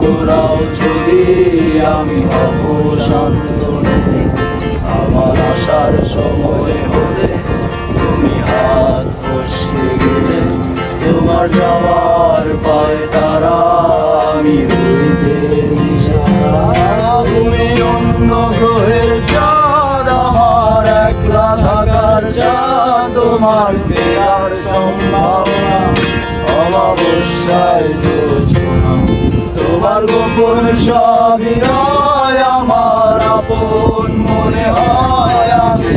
করাও যদি আমি হব শান্ত নদী আমার সময় তুমি হাত তোমার যাওয়ার পায় তারা আমি হয়ে যে দিশাহারা। তুমি অন্য গ্রহের চাঁদ তোমার ফেরার সম্ভাবনা অমাবস্যায় যোজনা তোমার গোপন সবই আমার আপন মনে হয় আমি